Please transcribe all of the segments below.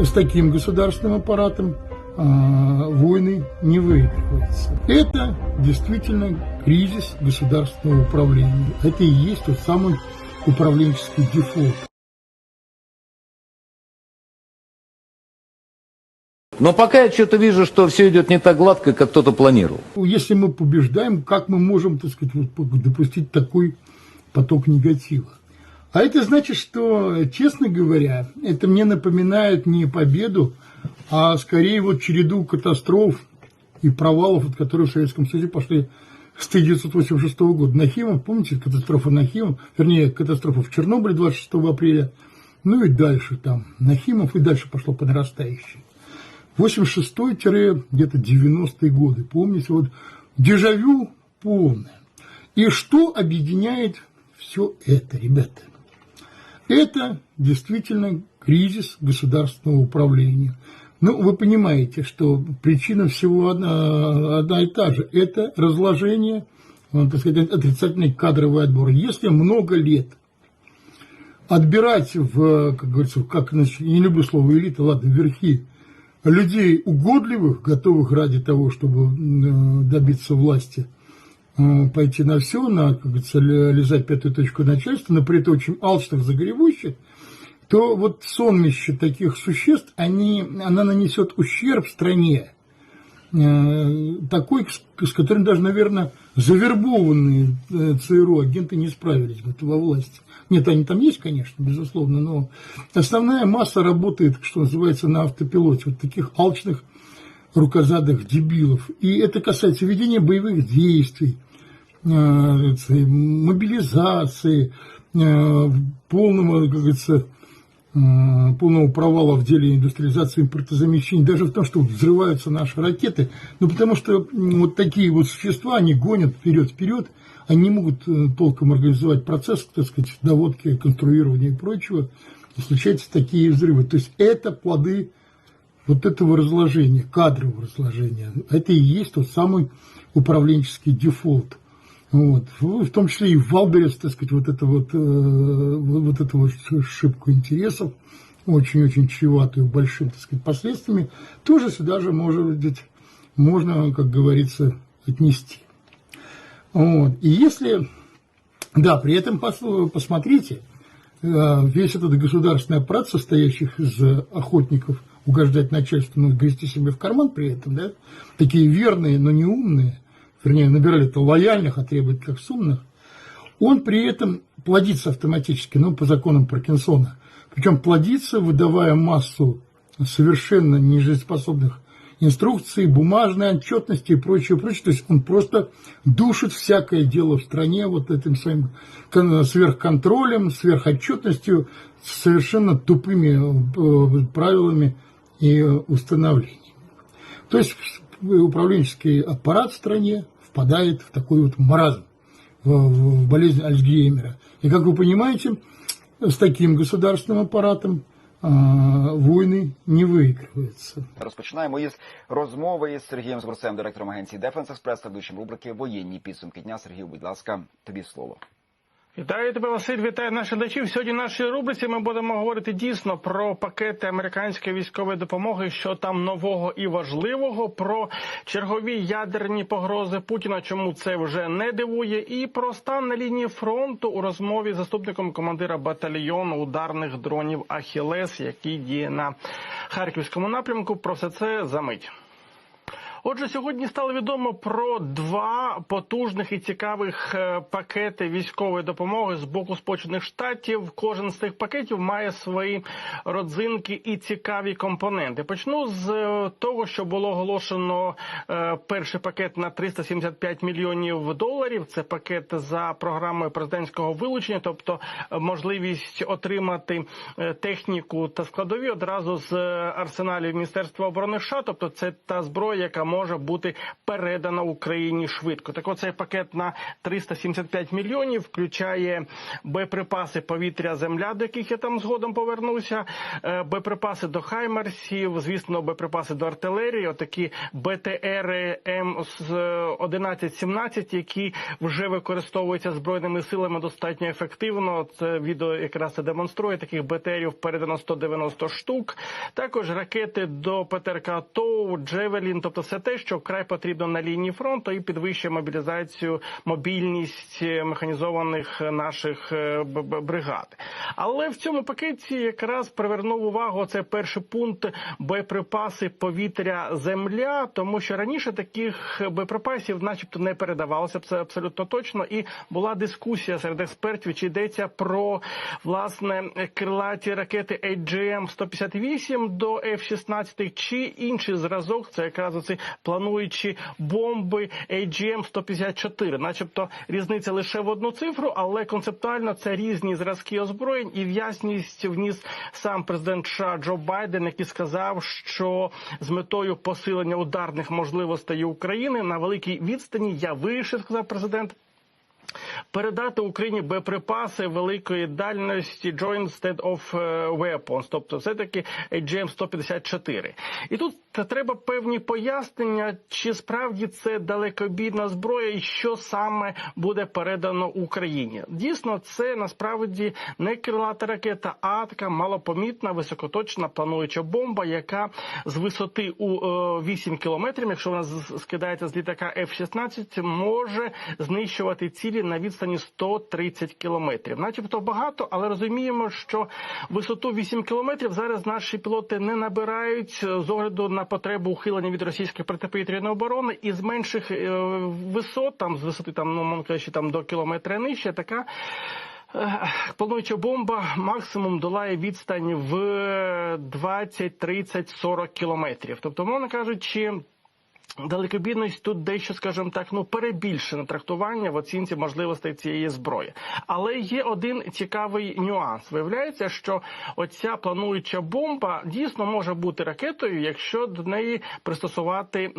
С таким государственным аппаратом а, войны не выигрываются. Это действительно кризис государственного управления. Это и есть тот самый управленческий дефолт. Но пока я что-то вижу, что все идет не так гладко, как кто-то планировал. Если мы побеждаем, как мы можем, так сказать, допустить такой поток негатива? А это значит, что, честно говоря, это мне напоминает не победу, а скорее вот череду катастроф и провалов, от которых в Советском Союзе пошли с 1986 года. Нахимов, помните, катастрофа Нахимов, вернее, катастрофа в Чернобыле 26 апреля, ну и дальше там, Нахимов и дальше пошло по нарастающей. 86-где-то 90-е годы, помните, вот дежавю полное. И что объединяет все это, ребята? Это действительно кризис государственного управления. Ну, вы понимаете, что причина всего одна, одна и та же. Это разложение, э, так сказать, отрицательный кадровый отбор. Если много лет отбирать в, как говорится, как, не люблю слово элита, ладно, верхи, людей угодливых, готовых ради того, чтобы э, добиться власти, пойти на все, на, как говорится, лизать пятую точку начальства, на при этом очень алчных, загребущих, то вот сонмище таких существ, они, она нанесет ущерб стране, э, такой, с которым даже, наверное, завербованные ЦРУ агенты не справились бы во власти. Нет, они там есть, конечно, безусловно, но основная масса работает, что называется, на автопилоте. Вот таких алчных рукозадых дебилов. И это касается ведения боевых действий, мобилизации, полного, как говорится, полного провала в деле индустриализации импортозамещения, даже в том, что взрываются наши ракеты, ну потому что вот такие вот существа, они гонят вперед-вперед, они не могут э, толком организовать процесс, так сказать, доводки, конструирования и прочего, и случаются такие взрывы. То есть это плоды вот этого разложения, кадрового разложения. Это и есть тот самый управленческий дефолт. Вот. В том числе и в Валберес, так сказать, вот это вот, э, вот эту вот шибку интересов, очень-очень чреватую большим, так сказать, последствиями, тоже сюда же может быть, можно, как говорится, отнести. Вот. И если, да, при этом посмотрите, э, весь этот государственный аппарат, состоящих из охотников угождать начальству, но грести себе в карман при этом, да, такие верные, но не умные, вернее, набирали-то лояльных, а как сумных, он при этом плодится автоматически, ну, по законам Паркинсона. Причем плодится, выдавая массу совершенно нежизнеспособных инструкции, бумажной отчетности и прочее, прочее. То есть он просто душит всякое дело в стране вот этим своим сверхконтролем, сверхотчетностью, совершенно тупыми э, правилами и установлениями. То есть управленческий аппарат в стране впадает в такой вот маразм, в болезнь Альцгеймера. И, как вы понимаете, с таким государственным аппаратом війни не виігруються. Розпочинаємо із розмови із Сергієм Згурцем, директором агенції Дефенс Експрес та ведучим рубрики Воєнні підсумки дня. Сергію, будь ласка, тобі слово. Вітаю тебе, Василь. Вітаю наших глядачів. Сьогодні в нашій рубриці ми будемо говорити дійсно про пакети американської військової допомоги, що там нового і важливого, про чергові ядерні погрози Путіна. Чому це вже не дивує, і про стан на лінії фронту у розмові з заступником командира батальйону ударних дронів Ахілес, який діє на харківському напрямку. Про все це за мить. Отже, сьогодні стало відомо про два потужних і цікавих е, пакети військової допомоги з боку Сполучених Штатів. Кожен з цих пакетів має свої родзинки і цікаві компоненти. Почну з е, того, що було оголошено е, перший пакет на 375 мільйонів доларів. Це пакет за програмою президентського вилучення, тобто можливість отримати техніку та складові одразу з арсеналів Міністерства оборони США. Тобто, це та зброя, яка може бути передана Україні швидко. Так, оцей пакет на 375 мільйонів включає боєприпаси повітря, земля, до яких я там згодом повернуся. е, Боєприпаси до Хаймарсів, звісно, боєприпаси до артилерії, отакі БТР М1117, які вже використовуються збройними силами достатньо ефективно. Це відео якраз це демонструє. Таких БТРів передано 190 штук. Також ракети до ПТРК ТОУ, Джевелін, тобто все те, що вкрай потрібно на лінії фронту і підвищує мобілізацію, мобільність е, механізованих наших е, б- б- бригад. Але в цьому пакеті якраз привернув увагу це перший пункт боєприпаси повітря земля, тому що раніше таких боєприпасів, начебто, не передавалося. Це абсолютно точно. І була дискусія серед експертів, чи йдеться про власне крилаті ракети AGM-158 до F-16, чи інший зразок. Це якраз оці плануючі бомби AGM-154. Начебто різниця лише в одну цифру, але концептуально це різні зразки озброєнь, і в ясність вніс сам президент США Джо Байден, який сказав, що з метою посилення ударних можливостей України на великій відстані я вирішив, сказав президент. Передати Україні боєприпаси великої дальності Joint Stand-Off Weapons, тобто все таки AGM-154. І тут треба певні пояснення, чи справді це далекобійна зброя, і що саме буде передано Україні. Дійсно, це насправді не крилата ракета, а така малопомітна високоточна плануюча бомба, яка з висоти у е, 8 кілометрів, якщо вона скидається з літака F-16, може знищувати цілі на відстані 130 кілометрів. Начебто багато, але розуміємо, що висоту 8 кілометрів зараз наші пілоти не набирають е, з огляду на потребу ухилення від російської протиповітряної оборони і з менших е, висот, там з висоти там ну мовно кажучи, там до кілометра нижче, така. е, Плануюча бомба максимум долає відстань в 20, 30, 40 кілометрів. Тобто, мовно кажучи, Далекобійність тут дещо, скажімо так, ну перебільшене трактування в оцінці можливостей цієї зброї. Але є один цікавий нюанс. Виявляється, що оця плануюча бомба дійсно може бути ракетою, якщо до неї пристосувати е,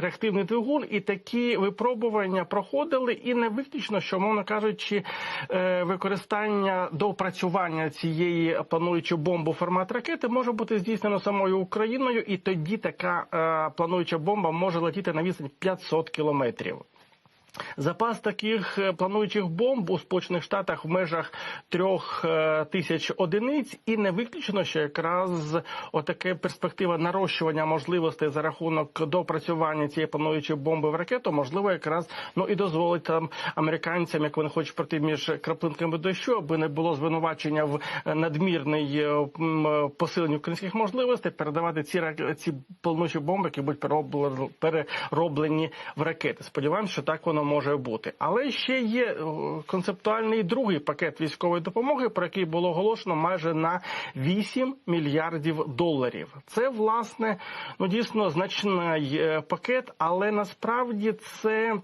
реактивний двигун, і такі випробування проходили, і не виключно, що мовно кажучи, е, використання доопрацювання цієї плануючої бомби формат ракети може бути здійснено самою Україною, і тоді така е, плануюча бомба може летіти на відстань 500 кілометрів. Запас таких е, плануючих бомб у Сполучених Штатах в межах трьох е, тисяч одиниць, і не виключено, що якраз отаке перспектива нарощування можливостей за рахунок допрацювання цієї плануючої бомби в ракету, можливо, якраз ну і дозволить там американцям, як вони хочуть пройти між краплинками дощу, аби не було звинувачення в е, надмірний посиленні українських можливостей, передавати ці ці плануючі бомби, які будуть перероблені в ракети. Сподіваємося, що так воно може бути. Але ще є е, концептуальний другий пакет військової допомоги, про який було оголошено майже на 8 мільярдів доларів. Це власне ну дійсно значний е, пакет, але насправді це.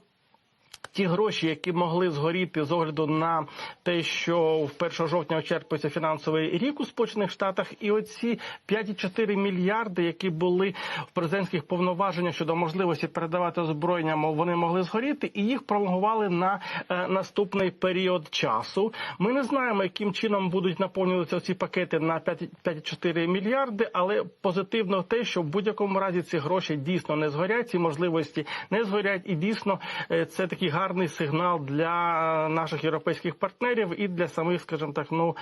Ті гроші, які могли згоріти з огляду на те, що в 1 жовтня очерпується фінансовий рік у Сполучених Штатах, і оці 5,4 мільярди, які були в президентських повноваженнях щодо можливості передавати озброєння, мов вони могли згоріти, і їх пролонгували на е, наступний період часу. Ми не знаємо, яким чином будуть наповнюватися ці пакети на 5 5,4 мільярди, але позитивно те, що в будь-якому разі ці гроші дійсно не згорять, ці можливості не згорять, і дійсно е, це такий гарний сигнал для наших європейських партнерів і для самих, скажімо так, ну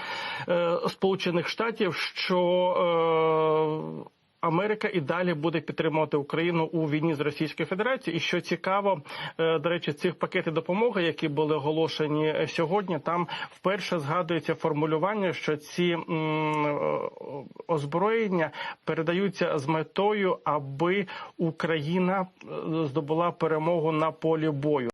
е, сполучених штатів, що. Е, Америка і далі буде підтримувати Україну у війні з Російською Федерацією. І що цікаво, е, до речі, цих пакети допомоги, які були оголошені сьогодні, там вперше згадується формулювання, що ці е, озброєння передаються з метою, аби Україна е, здобула перемогу на полі бою.